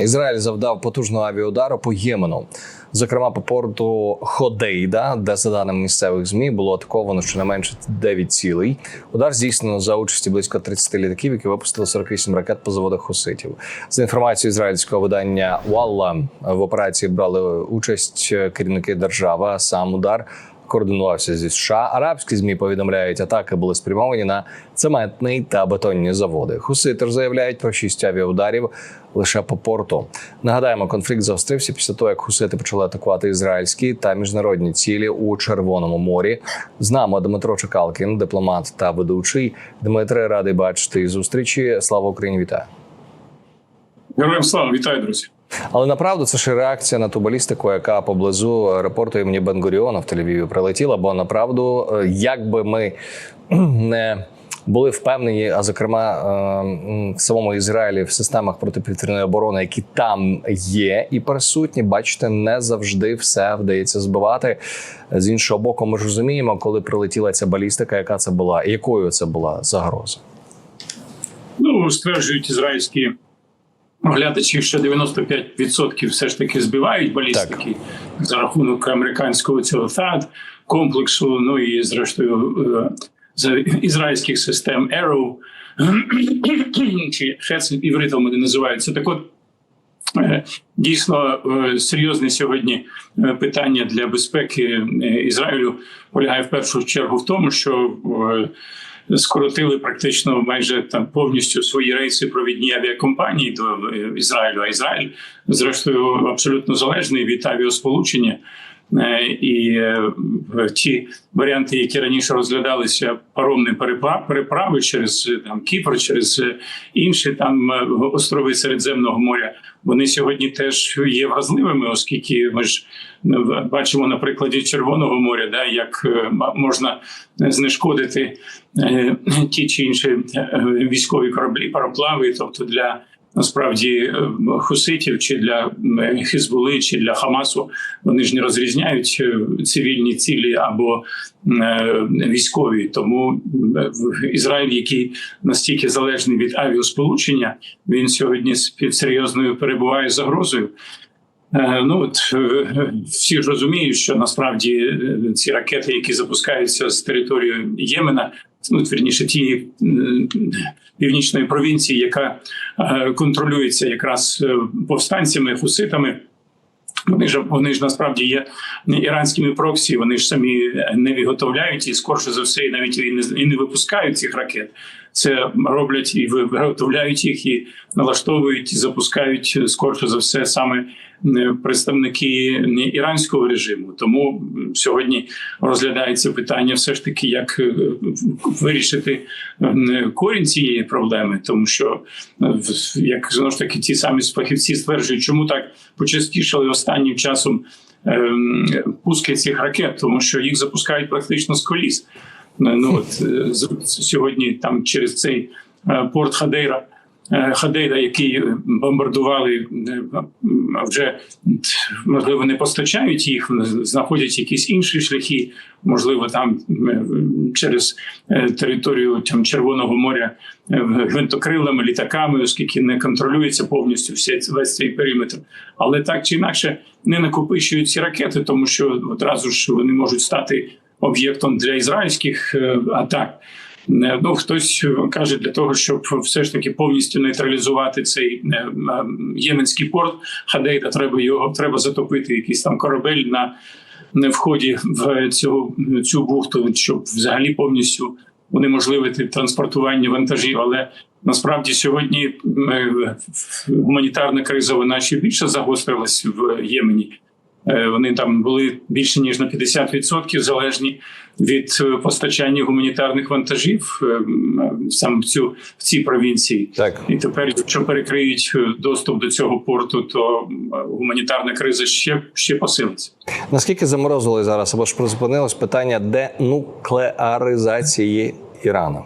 Ізраїль завдав потужного авіаудару по Ємену, зокрема по порту Ходейда, де за даними місцевих змі було атаковано щонайменше 9 цілей. Удар здійснено за участі близько 30 літаків, які випустили 48 ракет по заводах хуситів. За інформацією ізраїльського видання Валла в операції брали участь керівники держави. Сам удар координувався зі США. Арабські змі повідомляють, атаки були спрямовані на цементний та бетонні заводи. Хусити ж заявляють про шість авіаударів лише по порту. Нагадаємо, конфлікт загострився після того, як хусити почали атакувати ізраїльські та міжнародні цілі у Червоному морі. З нами Дмитро Чекалкін, дипломат та ведучий. Дмитре, радий бачити зустрічі. Слава Україні! Вітаю! Героям слава, вітаю, друзі. Але направду це ж реакція на ту балістику, яка поблизу аеропорту імені Бенгуріона в Тель-Авіві прилетіла. Бо направду, е, як би ми не були впевнені, а зокрема е, в самому Ізраїлі в системах протиповітряної оборони, які там є і присутні, бачите, не завжди все вдається збивати. З іншого боку, ми ж розуміємо, коли прилетіла ця балістика, яка це була, якою це була загроза. Ну, стверджують ізраїльські оглядачі, що 95% все ж таки збивають балістики за рахунок американського цього ТАД комплексу. Ну і зрештою е, ізраїльських систем Arrow, чи Хец івритом вони називаються. Так от. Е, Дійсно е, серйозне сьогодні питання для безпеки Ізраїлю полягає в першу чергу в тому, що скоротили практично майже там повністю свої рейси провідні авіакомпанії до Ізраїлю. А Ізраїль, зрештою, абсолютно залежний від авіасполучення. Е, І е, ті варіанти, які раніше розглядалися паромні переправи через е, там Кіпр, через інші там острови Середземного моря, вони сьогодні теж є вразливими, оскільки ми ж бачимо на прикладі Червоного моря, да, як можна знешкодити ті чи інші військові кораблі, пароплави, тобто для. Насправді е, хуситів чи для Хизбули, чи для Хамасу вони ж не розрізняють е, цивільні цілі або е, військові. Тому Ізраїль, який настільки залежний від авіасполучення, він сьогодні під серйозною перебуває загрозою. Ну от всі ж розуміють, що насправді ці ракети, які запускаються з території Ємена, ну вірніше ті північної провінції, яка е, контролюється якраз е, повстанцями, хуситами. Вони ж вони ж насправді є іранськими проксі. Вони ж самі не виготовляють і скорше за все, і навіть і не і не випускають цих ракет. Це роблять і виготовляють їх, і налаштовують, і запускають скорше за все саме е, представники іранського режиму. Тому сьогодні розглядається питання, все ж таки, як е, вирішити е, корінь цієї проблеми, тому що е, як знову ж таки ті самі фахівці стверджують, чому так почастішали останнім часом ем, пуски цих ракет, тому що їх запускають практично з коліс. Ну от е, сьогодні там через цей е, порт Хадейра. е, Хадейда, який бомбардували, вже можливо не постачають їх, знаходять якісь інші шляхи, можливо, там через територію там, Червоного моря гвинтокрилами, літаками, оскільки не контролюється повністю весь цей периметр. Але так чи інакше не накопичують ці ракети, тому що одразу ж вони можуть стати об'єктом для ізраїльських е, атак. Е, Ну, хтось каже для того, щоб все ж таки повністю нейтралізувати цей е, е, єменський порт Хадейда, треба його треба затопити якийсь там корабель на, на вході в цю, цю бухту, щоб взагалі повністю унеможливити транспортування вантажів. Але насправді сьогодні е, гуманітарна криза вона ще більше загострилась в Ємені. Е, Вони там були більше ніж на 50% залежні від е, постачання гуманітарних вантажів е, саме в цю в цій провінції. Так. І тепер, якщо перекриють доступ до цього порту, то гуманітарна криза ще, ще посилиться. Наскільки заморозили зараз або ж призупинилось питання денуклеаризації Ірану?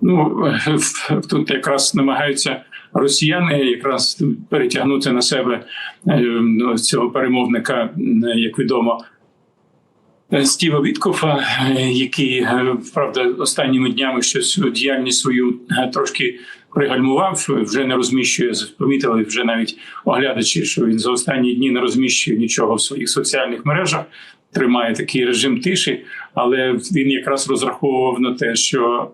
Ну тут якраз намагаються росіяни якраз перетягнути на себе е, ну, цього перемовника, е, як відомо. Стіва Віткофа, е, який правда останніми днями щось діяльність свою трошки пригальмував, вже не розміщує. Помітили вже навіть оглядачі, що він за останні дні не розміщує нічого в своїх соціальних мережах. Тримає такий режим тиші, але він якраз розраховував на те, що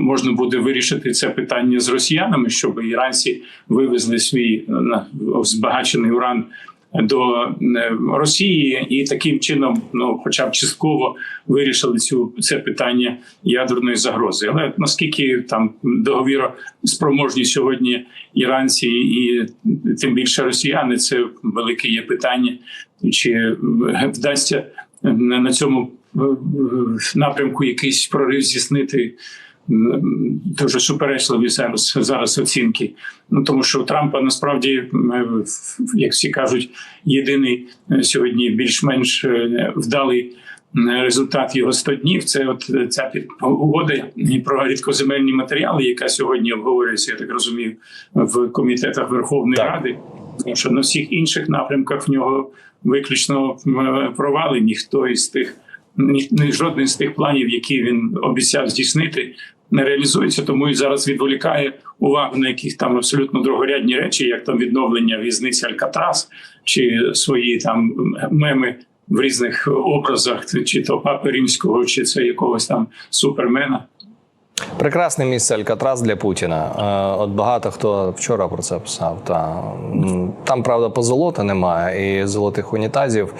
можна буде вирішити це питання з росіянами, щоб іранці вивезли свій е, збагачений уран до е, Росії, і таким чином, ну хоча б частково вирішили цю це питання ядерної загрози. Але наскільки там договіроспроможні сьогодні іранці і тим більше росіяни, це велике є питання, чи вдасться на цьому напрямку якийсь прорив здійснити. Дуже суперечливі зараз зараз оцінки. Ну тому що у Трампа насправді, е, як всі кажуть, єдиний е, сьогодні більш-менш е, вдалий результат його 100 днів. Це от ця угода про рідкоземельні матеріали, яка сьогодні обговорюється, я так розумію, в комітетах Верховної Так. Ради. Тому що на всіх інших напрямках в нього виключно провали. Ніхто із тих ні, ні жодний з тих планів, які він обіцяв здійснити, не реалізується. Тому і зараз відволікає увагу на якісь там абсолютно другорядні речі, як там відновлення в'язниці Алькатрас чи свої там меми в різних образах, чи то папи римського, чи це якогось там супермена. Прекрасне місце Алькатрас для Путіна. Е, От багато хто вчора про це писав. Та там правда позолота немає і золотих унітазів.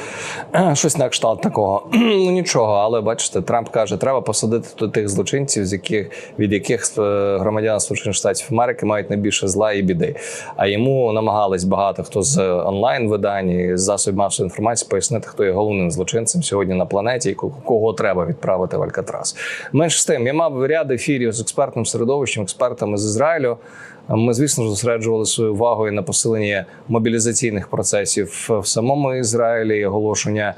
Е, Щось на кшталт такого. Ну нічого, але бачите, Трамп каже, треба посадити тут тих злочинців, з яких від яких е, громадяни Сполучених Штатів Америки мають найбільше зла і біди. А йому намагались багато хто з онлайн видань і з засобів масової інформації пояснити, хто є головним злочинцем сьогодні на планеті і кого треба відправити в Алькатрас. Менш з тим, я мав ряд ефірів з експертним середовищем, експертами з Ізраїлю. Ми, звісно, зосереджували свою увагу і на посилення мобілізаційних процесів в самому Ізраїлі, і оголошення.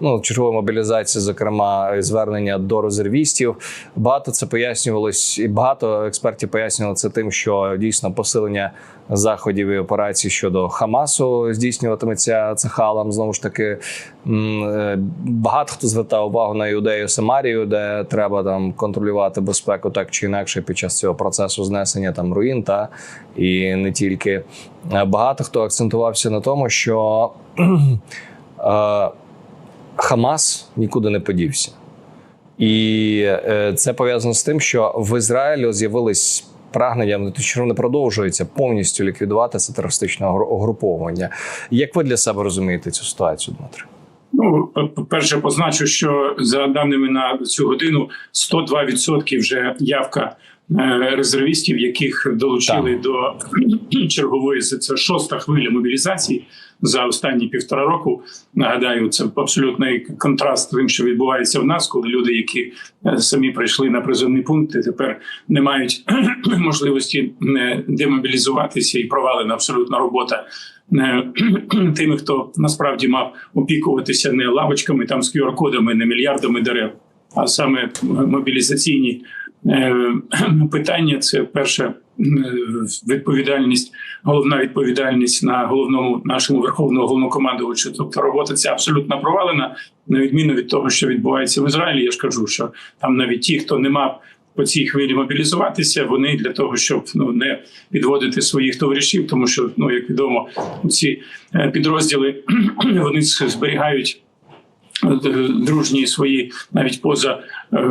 Ну, чергової мобілізації, зокрема, звернення до резервістів. Багато це пояснювалось, і багато експертів пояснювали це тим, що дійсно посилення заходів і операцій щодо Хамасу здійснюватиметься цехалам. Знову ж таки, е, багато хто звертав увагу на Іудею Самарію, де треба там контролювати безпеку так чи інакше під час цього процесу знесення там руїн та і не тільки. Е, Багато хто акцентувався на тому, що е, Хамас нікуди не подівся. І е, це пов'язано з тим, що в Ізраїлі з'явились прагнення, що не продовжується повністю ліквідувати це терористичне угру- угруповання. Як ви для себе розумієте цю ситуацію, Дмитро? Ну, перше, позначу, що за даними на цю годину 102% вже явка резервістів, яких долучили до чергової це шоста хвиля мобілізації за останні півтора року. Нагадаю, це абсолютний контраст з тим, що відбувається в нас, коли люди, які е, самі прийшли на призовний пункт, тепер не мають можливості е, демобілізуватися і провалена абсолютна робота е, тими, хто насправді мав опікуватися не лавочками там з QR-кодами, не мільярдами дерев, а саме мобілізаційні е, питання. Це перше е, відповідальність, головна відповідальність на головному нашому верховному головнокомандувачу. Тобто робота ця абсолютно провалена, на відміну від того, що відбувається в Ізраїлі. Я ж кажу, що там навіть ті, хто не мав по цій хвилі мобілізуватися, вони для того, щоб ну не підводити своїх товаришів, тому що ну як відомо, ці е, підрозділи вони зберігають. Е, Дружні свої навіть поза е,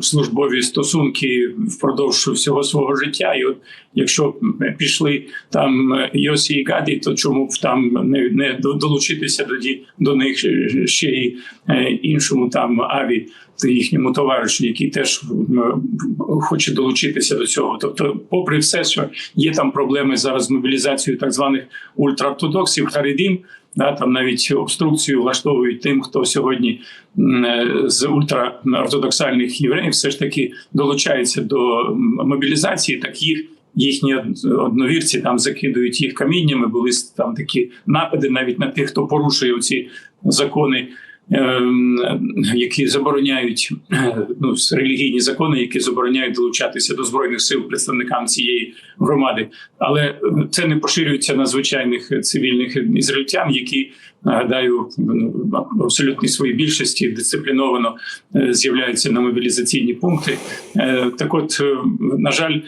службові стосунки впродовж всього свого життя. І от якщо пішли там Йосі і Гаді, то чому б там не, не долучитися тоді до них ще й е, іншому там аві їхньому товаришу, який теж м, хоче долучитися до цього. Тобто, попри все, що є там проблеми зараз з мобілізацією так званих ультраортодоксів, харидім, да, там навіть обструкцію влаштовують тим, хто сьогодні е, з ультраортодоксальних євреїв все ж таки долучається до мобілізації, так їх. Їхні одновірці там закидують їх каміннями. Були там такі напади навіть на тих, хто порушує ці закони які забороняють ну, релігійні закони, які забороняють долучатися до збройних сил представникам цієї громади. Але це не поширюється на звичайних цивільних ізраїльтян, які нагадаю ну, в абсолютній своїй більшості дисципліновано е, з'являються на мобілізаційні пункти. Е, Так, от е, на жаль.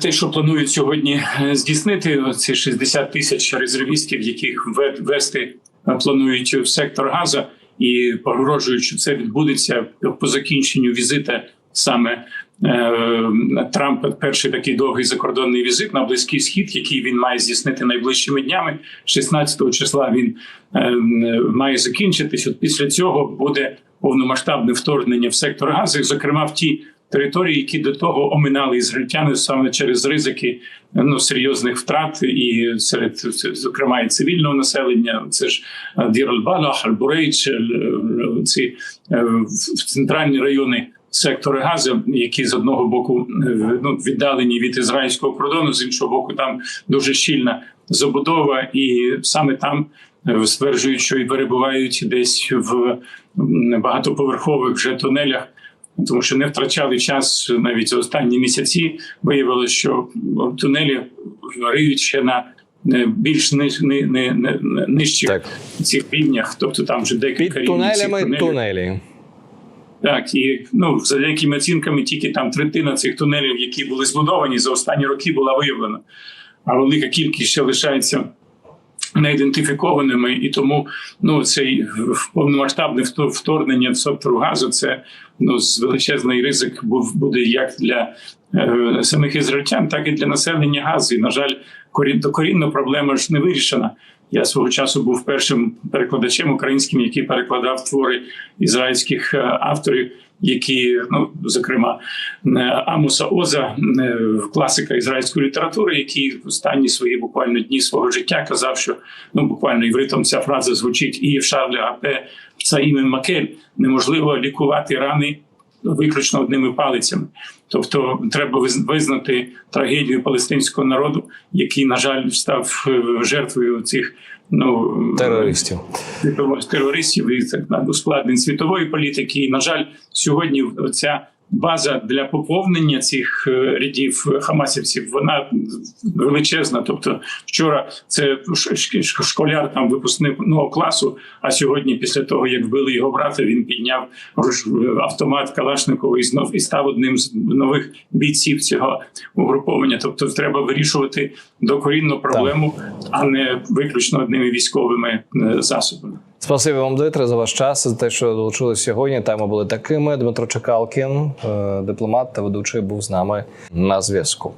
Те, що планують сьогодні здійснити, ці 60 тисяч резервістів, яких вве- ввести планують в сектор Газа, і погрожують, що це відбудеться по закінченню візита саме е, Трампа. Перший такий довгий закордонний візит на близький схід, який він має здійснити найближчими днями. 16 числа він е, має закінчитись. От після цього буде повномасштабне вторгнення в сектор Гази, зокрема в ті території, які до того оминали ізраїльтяни саме через ризики ну серйозних втрат, і серед зокрема і цивільного населення. Це ж Дір Аль-Балах, Аль-Бурейч, ці е, в- центральні райони. Сектори Гази, які з одного боку е, ну, віддалені від ізраїльського кордону, з іншого боку, там дуже щільна забудова, і саме там е, стверджують, що і перебувають десь в багатоповерхових вже тунелях тому що не втрачали час навіть за останні місяці. Виявилося, що тунелі риють ще на е, більш ниж, ни, ни, ни, нижчих Так. цих рівнях, тобто там вже декілька Під рівнів тунелями тунелів. тунелі. Так, і ну за деякими оцінками, тільки там третина цих тунелів, які були збудовані за останні роки, була виявлена. А велика кількість ще лишається неідентифікованими, і тому ну цей повномасштабне вто- вторгнення в сектор газу це ну з величезний ризик був буде як для е, самих ізраїльтян, так і для населення газу. І, на жаль, корі, докорінно проблема ж не вирішена. Я свого часу був першим перекладачем українським, який перекладав твори ізраїльських е, авторів, які, ну зокрема, е, Амуса Оза, е, класика ізраїльської літератури, який в останні свої буквально дні свого життя казав, що ну буквально івритом ця фраза звучить і в Шарля Гапе Цаїмен Макель неможливо лікувати рани виключно одними палицями. Тобто треба визнати трагедію палестинського народу, який, на жаль, став е, жертвою цих ну Терористів. терористів і так ускладнень світової політики. І на жаль, сьогодні ця база для поповнення цих е, рядів хамасівців вона величезна. Тобто, вчора це школяр там випускного класу. А сьогодні, після того як вбили його брата, він підняв автомат Калашникова і знов і став одним з нових бійців цього угруповання. Тобто, треба вирішувати докорінну проблему, а не виключно одними військовими е, засобами. Спасибі вам, Дмитре, за ваш час, за те, що долучились сьогодні. Теми були такими. Дмитро Чекалкін, е, дипломат та ведучий, був з нами на зв'язку.